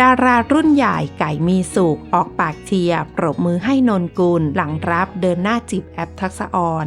ดารารุ่นใหญ่ไก่มีสุขออกปากเชียร์ปรบมือให้นนกุล หลังรับเดินหน้าจีบแอปทักษะออน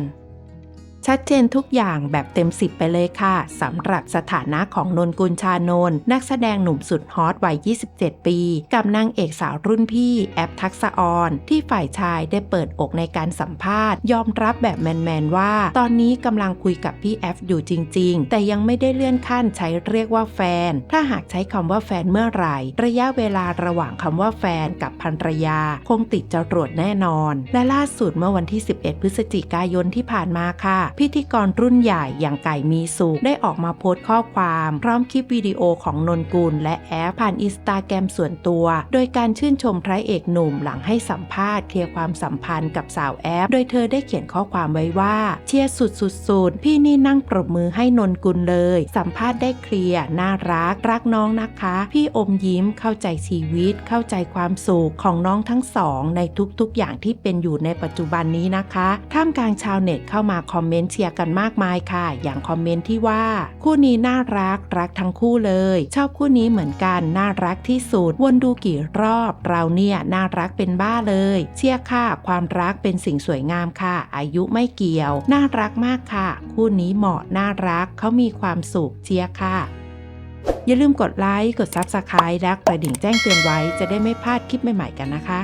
ชัดเจนทุกอย่างแบบเต็มสิบไปเลยค่ะสำหรับสถานะของนนกุลชานนนักแสดงหนุ่มสุดฮอตวัย 27 ปี กับนางเอกสาวรุ่นพี่แอปทักษะออนที่ฝ่ายชายได้เปิดอกในการสัมภาษณ์ ยอมรับแบบแมน ๆ ว่า ตอนนี้กำลังคุยกับพี่แอฟอยู่จริง ๆ แต่ยังไม่ได้เลื่อนขั้นใช้เรียกว่าแฟน ถ้าหากใช้คำว่าแฟนเมื่อไหร่ ระยะเวลาระหว่างคำว่าแฟนกับภรรยา คงติดจรวดแน่นอน และล่าสุดเมื่อวันที่ 11 พฤศจิกายนที่ผ่านมาค่ะพิธีกรรุ่นใหญ่อย่างไก่มีสุขได้ออกมาโพสต์ข้อความ พร้อมคลิปวิดีโอของนนกุลและแอฟผ่านอินสตาแกรมส่วนตัว โดยการชื่นชมพระเอกหนุ่มหลังให้สัมภาษณ์เคลียร์ความสัมพันธ์กับสาวแอฟ โดยเธอได้เขียนข้อความไว้ว่า เชียร์สุดสุดสุดพี่นี่นั่งปรบมือให้นนกุลเลย สัมภาษณ์ได้เคลียร์น่ารัก รักน้องนะคะ พี่อมยิ้มเข้าใจชีวิต เข้าใจความสุขของน้องทั้งสอง ในทุกๆอย่างที่เป็นอยู่ในปัจจุบันนี้นะคะท่ามกลางชาวเน็ตเข้ามาคอมเมนต์เชียร์กันมากมายค่ะ อย่างคอมเมนต์ที่ว่า คู่นี้น่ารักรักทั้งคู่เลย ชอบคู่นี้เหมือนกันน่ารักที่สุดวนดูกี่รอบ เราเนี่ยน่ารักเป็นบ้าเลย เชียร์ค่ะ ความรักเป็นสิ่งสวยงามค่ะ อายุไม่เกี่ยว น่ารักมากค่ะ คู่นี้เหมาะน่ารักเขามีความสุขเชียร์ค่ะอย่าลืมกดไลค์ กด Subscribe และกระดิ่งแจ้งเตือนไว้จะได้ไม่พลาดคลิปใหม่ๆกันนะคะ